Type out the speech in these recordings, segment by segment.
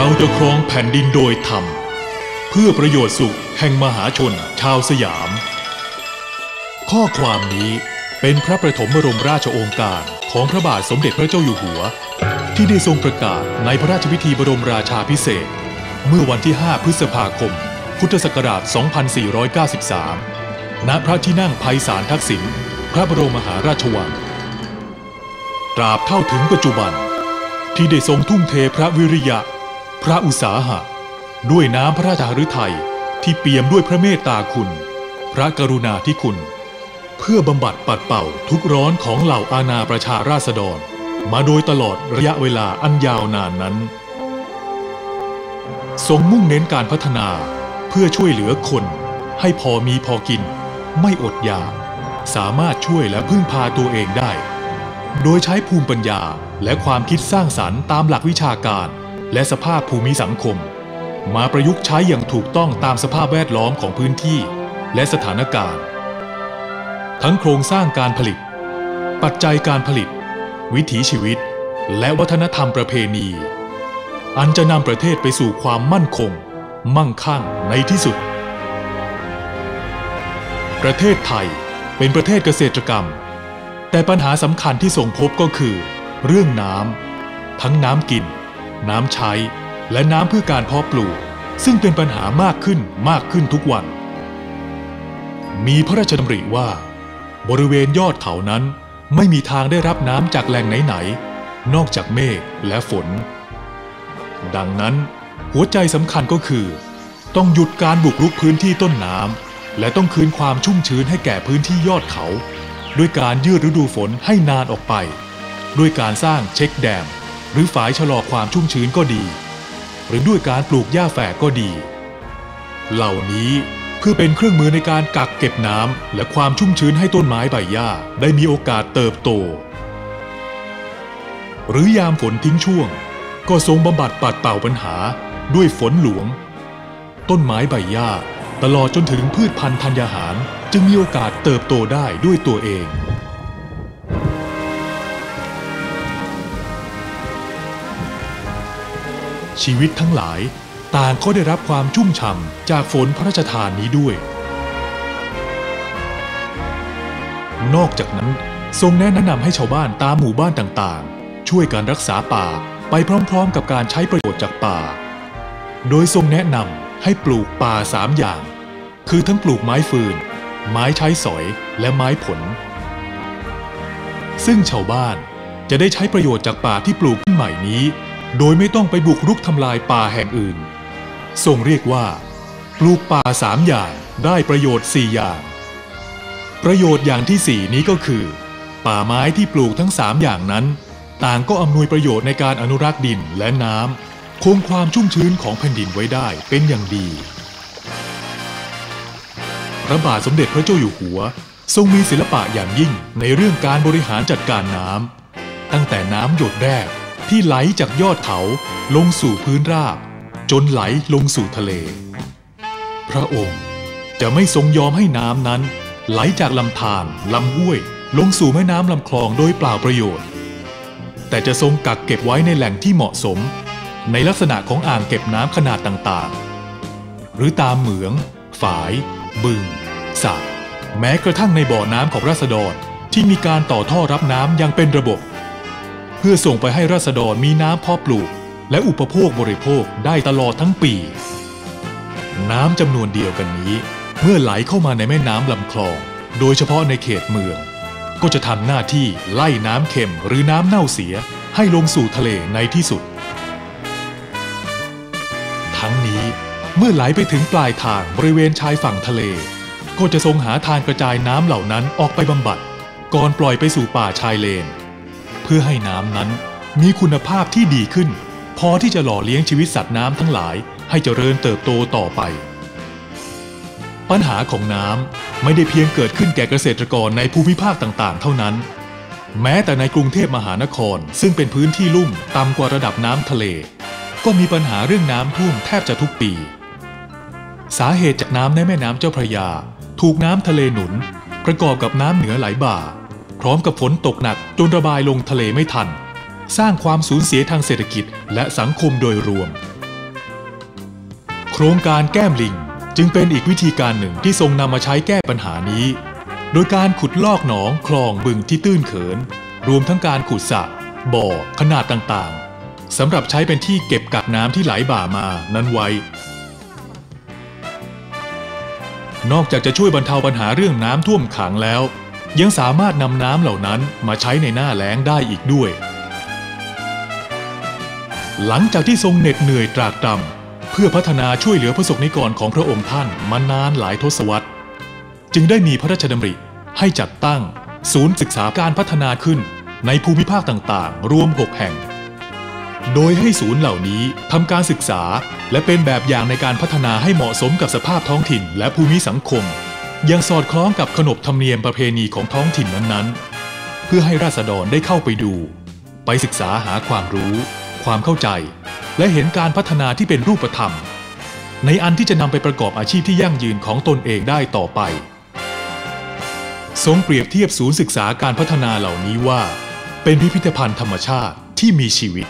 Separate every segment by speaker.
Speaker 1: เราจะครองแผ่นดินโดยธรรม เพื่อประโยชน์สุขแห่งมหาชนชาวสยาม ข้อความนี้เป็นพระประถมบรมราชโองการของพระบาทสมเด็จพระเจ้าอยู่หัว ที่ได้ทรงประกาศในพระราชพิธีบรมราชาพิเศษ เมื่อวันที่ 5 พฤษภาคม พุทธศักราช 2493 ณ พระที่นั่งไพศาลทักษิณ พระบรมมหาราชวัง ตราบเท่าถึงปัจจุบันที่ได้ทรงทุ่มเทพระวิริยะ พระอุตสาหะ ด้วยน้ำพระราชหฤทัยที่เปี่ยมด้วยพระเมตตาคุณ พระกรุณาธิคุณ เพื่อบำบัดปัดเป่าทุกร้อนของเหล่าอาณาประชาราษฎร มาโดยตลอดระยะเวลาอันยาวนานนั้น ทรงมุ่งเน้นการพัฒนาเพื่อช่วยเหลือคนให้พอมีพอกิน ไม่อดอยากสามารถช่วยและพึ่งพาตัวเองได้ โดยใช้ภูมิปัญญาและความคิดสร้างสรรค์ตามหลักวิชาการ และสภาพภูมิสังคม มาประยุกต์ใช้อย่างถูกต้องตามสภาพแวดล้อมของพื้นที่และสถานการณ์ ทั้งโครงสร้างการผลิต ปัจจัยการผลิต วิถีชีวิต และวัฒนธรรมประเพณี อันจะนำประเทศไปสู่ความมั่นคง มั่งคั่งในที่สุด ประเทศไทยเป็นประเทศเกษตรกรรม แต่ปัญหาสำคัญที่ส่งพบก็คือ เรื่องน้ำทั้งน้ำกิน น้ำใช้ และน้ำเพื่อการเพาะปลูก ซึ่งเป็นปัญหามากขึ้นมากขึ้นทุกวัน มีพระราชดำริว่า บริเวณยอดเขานั้นไม่มีทางได้รับน้ำจากแหล่งไหนๆนอกจากเมฆและฝน ดังนั้น หัวใจสำคัญก็คือ ต้องหยุดการบุกรุกพื้นที่ต้นน้ำและต้องคืนความชุ่มชื้นให้แก่พื้นที่ยอดเขา ด้วยการยืดฤดูฝนให้นานออกไป ด้วยการสร้างเช็คแดม หรือฝายชะลอความชุ่มชื้นก็ดี หรือด้วยการปลูกหญ้าแฝกก็ดี เหล่านี้เพื่อเป็นเครื่องมือในการกักเก็บน้ำและความชุ่มชื้นให้ต้นไม้ใบหญ้าได้มีโอกาสเติบโต หรือยามฝนทิ้งช่วง ก็ทรงบำบัดปัดเป่าปัญหาด้วยฝนหลวง ต้นไม้ใบหญ้าตลอดจนถึงพืชพันธุ์ธัญญาหาร จึงมีโอกาสเติบโตได้ด้วยตัวเอง ชีวิตทั้งหลาย ต่างก็ได้รับความชุ่มฉ่ำจากฝนพระราชทานนี้ด้วย นอกจากนั้นทรงแนะนำให้ชาวบ้านตามหมู่บ้านต่างๆ ช่วยการรักษาป่าไปพร้อมๆ กับการใช้ประโยชน์จากป่า โดยทรงแนะนำให้ปลูกป่าสามอย่าง คือทั้งปลูกไม้ฟืน ไม้ใช้สอยและไม้ผล ซึ่งชาวบ้านจะได้ใช้ประโยชน์จากป่าที่ปลูกขึ้นใหม่นี้ โดยไม่ต้องไปบุกรุกทำลายป่าแห่งอื่น ทรงเรียกว่า ปลูกป่าสามอย่างได้ประโยชน์สี่อย่าง ประโยชน์อย่างที่สี่นี้ก็คือ ป่าไม้ที่ปลูกทั้งสามอย่างนั้น ต่างก็อำนวยประโยชน์ในการอนุรักษ์ดินและน้ำคงความชุ่มชื้นของแผ่นดินไว้ได้เป็นอย่างดี พระบาทสมเด็จพระเจ้าอยู่หัว ทรงมีศิลปะอย่างยิ่งในเรื่องการบริหารจัดการน้ำตั้งแต่น้ำหยดแรก ที่ไหลจากยอดเขาลงสู่พื้นราบ จนไหลลงสู่ทะเล พระองค์จะไม่ทรงยอมให้น้ำนั้น ไหลจากลำธารลำห้วย ลงสู่แม่น้ำลำคลองโดยเปล่าประโยชน์ แต่จะทรงกักเก็บไว้ในแหล่งที่เหมาะสม ในลักษณะของอ่างเก็บน้ำขนาดต่างๆ หรือตามเหมือง ฝาย บึงสระแม้กระทั่งในบ่อน้ำของราษฎรที่มีการต่อท่อรับน้ำยังเป็นระบบ เพื่อส่งไปให้ราษฎรมีน้ำพาะปลูก และอุปโภคบริโภคได้ตลอดทั้งปี น้ำจำนวนเดียวกันนี้ เมื่อไหลเข้ามาในแม่น้ำลำคลอง โดยเฉพาะในเขตเมือง ก็จะทำหน้าที่ไล่น้ำเค็มหรือน้ำเน่าเสียให้ลงสู่ทะเลในที่สุด ทั้งนี้เมื่อไหลไปถึงปลายทางบริเวณชายฝั่งทะเล ก็จะทรงหาทางกระจายน้ำเหล่านั้นออกไปบำบัด ก่อนปล่อยไปสู่ป่าชายเลนเพื่อให้น้ำนั้นมีคุณภาพที่ดีขึ้น พอที่จะหล่อเลี้ยงชีวิตสัตว์น้ำทั้งหลายให้เจริญเติบโตต่อไป ปัญหาของน้ำไม่ได้เพียงเกิดขึ้นแก่เกษตรกรในภูมิภาคต่างๆ เท่านั้น แม้แต่ในกรุงเทพมหานครซึ่งเป็นพื้นที่ลุ่มต่ำกว่าระดับน้ำทะเล ก็มีปัญหาเรื่องน้ำท่วมแทบจะทุกปี สาเหตุจากน้ำในแม่น้ำเจ้าพระยา ถูกน้ำทะเลหนุน ประกอบกับน้ำเหนือไหลบ่า พร้อมกับฝนตกหนักจนระบายลงทะเลไม่ทัน สร้างความสูญเสียทางเศรษฐกิจและสังคมโดยรวม โครงการแก้มลิงจึงเป็นอีกวิธีการหนึ่งที่ทรงนำมาใช้แก้ปัญหานี้ โดยการขุดลอกหนองคลองบึงที่ตื้นเขิน รวมทั้งการขุดสระบ่อ ขนาดต่างๆสำหรับใช้เป็นที่เก็บกักน้ำที่ไหลบ่ามานั้นไว้ นอกจากจะช่วยบรรเทาปัญหาเรื่องน้ำท่วมขังแล้ว ยังสามารถนำน้ำเหล่านั้นมาใช้ในหน้าแล้งได้อีกด้วย หลังจากที่ทรงเหน็ดเหนื่อยตรากตรำเพื่อพัฒนาช่วยเหลือพระสงฆ์นิกรของพระองค์ท่านมานานหลายทศวรรษ จึงได้มีพระราชดำริให้จัดตั้งศูนย์ศึกษาการพัฒนาขึ้นในภูมิภาคต่างๆ รวม 6 แห่ง โดยให้ศูนย์เหล่านี้ทำการศึกษาและเป็นแบบอย่างในการพัฒนาให้เหมาะสมกับสภาพท้องถิ่นและภูมิสังคม ยังสอดคล้องกับขนบธรรมเนียมประเพณีของท้องถิ่นนั้นๆ เพื่อให้ราษฎรได้เข้าไปดู ไปศึกษาหาความรู้ ความเข้าใจ และเห็นการพัฒนาที่เป็นรูปธรรม ในอันที่จะนำไปประกอบอาชีพที่ยั่งยืนของตนเองได้ต่อไป ทรงเปรียบเทียบศูนย์ศึกษาการพัฒนาเหล่านี้ว่า เป็นพิพิธภัณฑ์ธรรมชาติที่มีชีวิต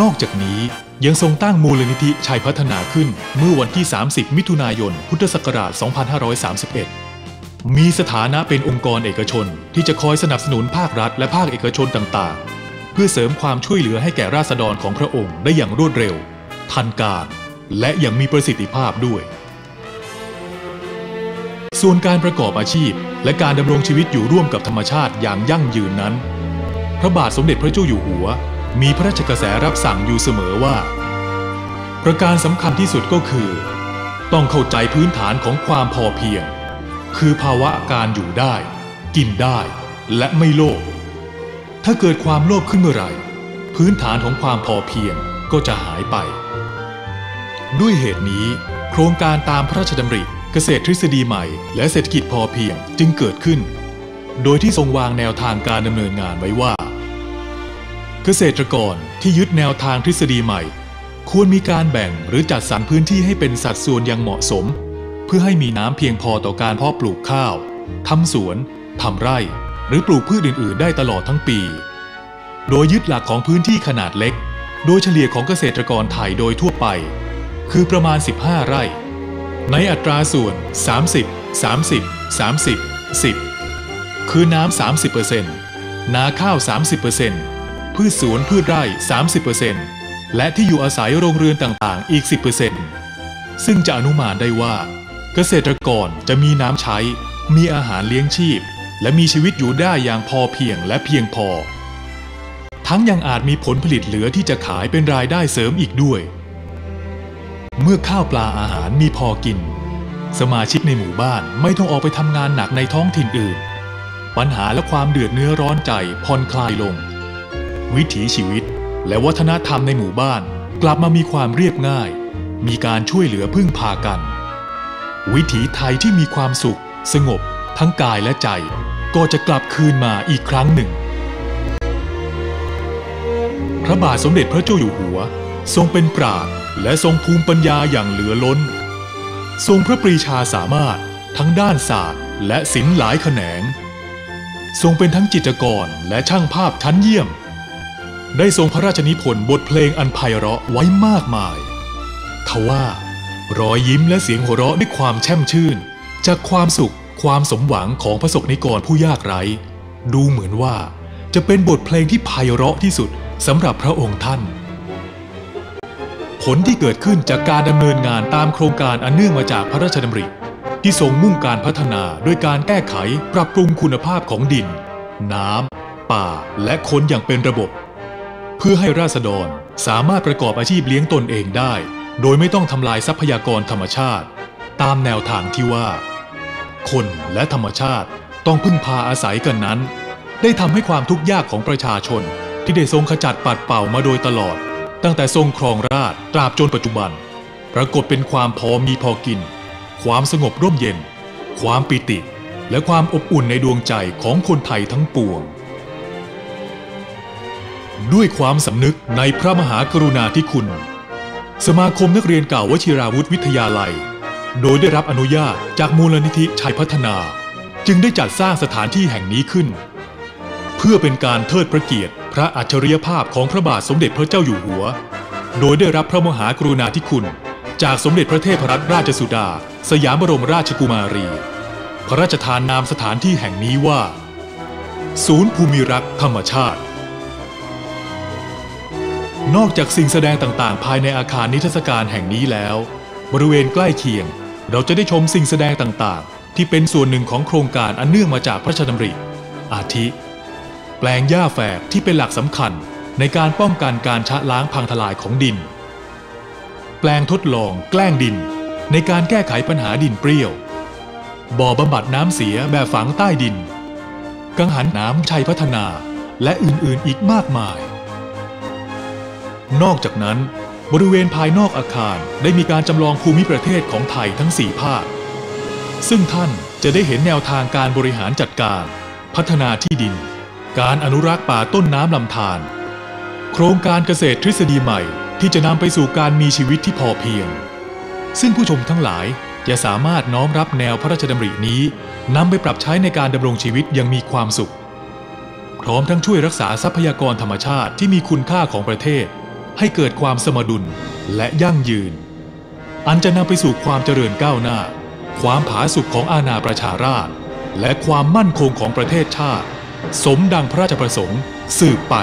Speaker 1: นอกจากนี้ ยังทรงตั้งมูลนิธิชัยพัฒนาขึ้นเมื่อวันที่ 30 มิถุนายน พุทธศักราช 2531 มีสถานะเป็นองค์กรเอกชน ที่จะคอยสนับสนุนภาครัฐและภาคเอกชนต่างๆ เพื่อเสริมความช่วยเหลือให้แก่ราษฎรของพระองค์ได้อย่างรวดเร็ว ทันการ และอย่างมีประสิทธิภาพด้วย ส่วนการประกอบอาชีพ และการดำรงชีวิตอยู่ร่วมกับธรรมชาติอย่างยั่งยืนนั้น พระบาทสมเด็จพระเจ้าอยู่หัว มีพระราชกระแสรับสั่งอยู่เสมอว่า ประการสำคัญที่สุดก็คือ ต้องเข้าใจพื้นฐานของความพอเพียง คือภาวะการอยู่ได้ กินได้ และไม่โลภถ้าเกิดความโลภขึ้นเมื่อไหร่ พื้นฐานของความพอเพียงก็จะหายไป ด้วยเหตุนี้ โครงการตามพระราชดำริเกษตรทฤษฎีใหม่ และเศรษฐกิจพอเพียงจึงเกิดขึ้น โดยที่ทรงวางแนวทางการดำเนินงานไว้ว่า เกษตรกรที่ยึดแนวทางทฤษฎีใหม่ ควรมีการแบ่งหรือจัดสรรพื้นที่ให้เป็นสัดส่วนอย่างเหมาะสม เพื่อให้มีน้ำเพียงพอต่อการเพาะปลูกข้าวทำสวนทำไร่ หรือปลูกพืชอื่น ๆ ได้ตลอดทั้งปี โดยยึดหลักของพื้นที่ขนาดเล็ก โดยเฉลี่ยของเกษตรกรไทยโดยทั่วไป คือประมาณ 15 ไร่ ในอัตราส่วน 30 30 30 10 คือน้ำ30%นาข้าว 30% พืชสวนพืชไร่ 30%และที่อยู่อาศัยโรงเรือนต่างๆ อีก 10%ซึ่งจะอนุมานได้ว่า เกษตรกรจะมีน้ำใช้ มีอาหารเลี้ยงชีพ และมีชีวิตอยู่ได้อย่างพอเพียงและเพียงพอ ทั้งยังอาจมีผลผลิตเหลือที่จะขายเป็นรายได้เสริมอีกด้วย เมื่อข้าวปลาอาหารมีพอกิน สมาชิกในหมู่บ้านไม่ต้องออกไปทำงานหนักในท้องถิ่นอื่นปัญหาและความเดือดเนื้อร้อนใจผ่อนคลายลง วิถีชีวิต และวัฒนธรรมในหมู่บ้าน กลับมามีความเรียบง่าย มีการช่วยเหลือพึ่งพากัน วิถีไทยที่มีความสุข สงบ ทั้งกายและใจ ก็จะกลับคืนมาอีกครั้งหนึ่ง พระบาทสมเด็จพระเจ้าอยู่หัว ทรงเป็นปราชญ์และทรงภูมิปัญญาอย่างเหลือล้น ทรงพระปรีชาสามารถทั้งด้านศาสตร์ และศิลป์หลายแขนง ทรงเป็นทั้งจิตรกรและช่างภาพชั้นเยี่ยม ได้ทรงพระราชนิพนธ์บทเพลงอันไพเราะไว้มากมาย ทว่ารอยยิ้มและเสียงหัวเราะด้วยความแช่มชื่น จากความสุขความสมหวังของพระสกนิกรผู้ยากไร้ ดูเหมือนว่าจะเป็นบทเพลงที่ไพเราะที่สุดสำหรับพระองค์ท่าน ผลที่เกิดขึ้นจากการดำเนินงานตามโครงการอันเนื่องมาจากพระราชดำริ ที่ทรงมุ่งการพัฒนาโดยการแก้ไขปรับปรุงคุณภาพของดิน น้ำป่าและคนอย่างเป็นระบบ เพื่อให้ราษฎรสามารถประกอบอาชีพเลี้ยงตนเองได้ โดยไม่ต้องทำลายทรัพยากรธรรมชาติ ตามแนวทางที่ว่า คนและธรรมชาติต้องพึ่งพาอาศัยกันนั้น ได้ทำให้ความทุกข์ยากของประชาชน ที่ได้ทรงขจัดปัดเป่ามาโดยตลอด ตั้งแต่ทรงครองราชตราบจนปัจจุบัน ปรากฏเป็นความพอมีพอกิน ความสงบร่มเย็น ความปิติ และความอบอุ่นในดวงใจของคนไทยทั้งปวง ด้วยความสำนึกในพระมหากรุณาธิคุณ สมาคมนักเรียนเก่าวชิราวุธวิทยาลัย โดยได้รับอนุญาตจากมูลนิธิชัยพัฒนา จึงได้จัดสร้างสถานที่แห่งนี้ขึ้น เพื่อเป็นการเทิดพระเกียรติ พระอัจฉริยภาพของพระบาทสมเด็จพระเจ้าอยู่หัว โดยได้รับพระมหากรุณาธิคุณ จากสมเด็จพระเทพรัตนราชสุดา สยามบรมราชกุมารี พระราชทานนามสถานที่แห่งนี้ว่า ศูนย์ภูมิรักษ์ธรรมชาติ นอกจากสิ่งแสดงต่างๆ ภายในอาคารนิทรรศการแห่งนี้แล้ว บริเวณใกล้เคียง เราจะได้ชมสิ่งแสดงต่างๆ ที่เป็นส่วนหนึ่งของโครงการอันเนื่องมาจากพระราชดำริ อาทิ แปลงหญ้าแฝกที่เป็นหลักสำคัญในการป้องกันการชะล้างพังทลายของดิน แปลงทดลองแกล้งดิน ในการแก้ไขปัญหาดินเปรี้ยว บ่อบำบัดน้ำเสียแบบฝังใต้ดิน กังหันน้ำชัยพัฒนาและอื่นๆอีกมากมาย นอกจากนั้น บริเวณภายนอกอาคารได้มีการจำลองภูมิประเทศของไทยทั้ง 4 ภาค ซึ่งท่านจะได้เห็นแนวทางการบริหารจัดการ พัฒนาที่ดิน การอนุรักษ์ป่าต้นน้ำลำธารโครงการเกษตรทฤษฎีใหม่ที่จะนำไปสู่การมีชีวิตที่พอเพียง ซึ่งผู้ชมทั้งหลายจะสามารถน้อมรับแนวพระราชดำรินี้นำไปปรับใช้ในการดำรงชีวิตอยังมีความสุข พร้อมทั้งช่วยรักษาทรัพยากรธรรมชาติที่มีคุณค่าของประเทศ ให้เกิดความสมดุลและยั่งยืน อันจะนำไปสู่ความเจริญก้าวหน้า ความผาสุกของอาณาประชาราษฎร์และความมั่นคงของประเทศชาติ สมดังพระราชประสงค์สืบไป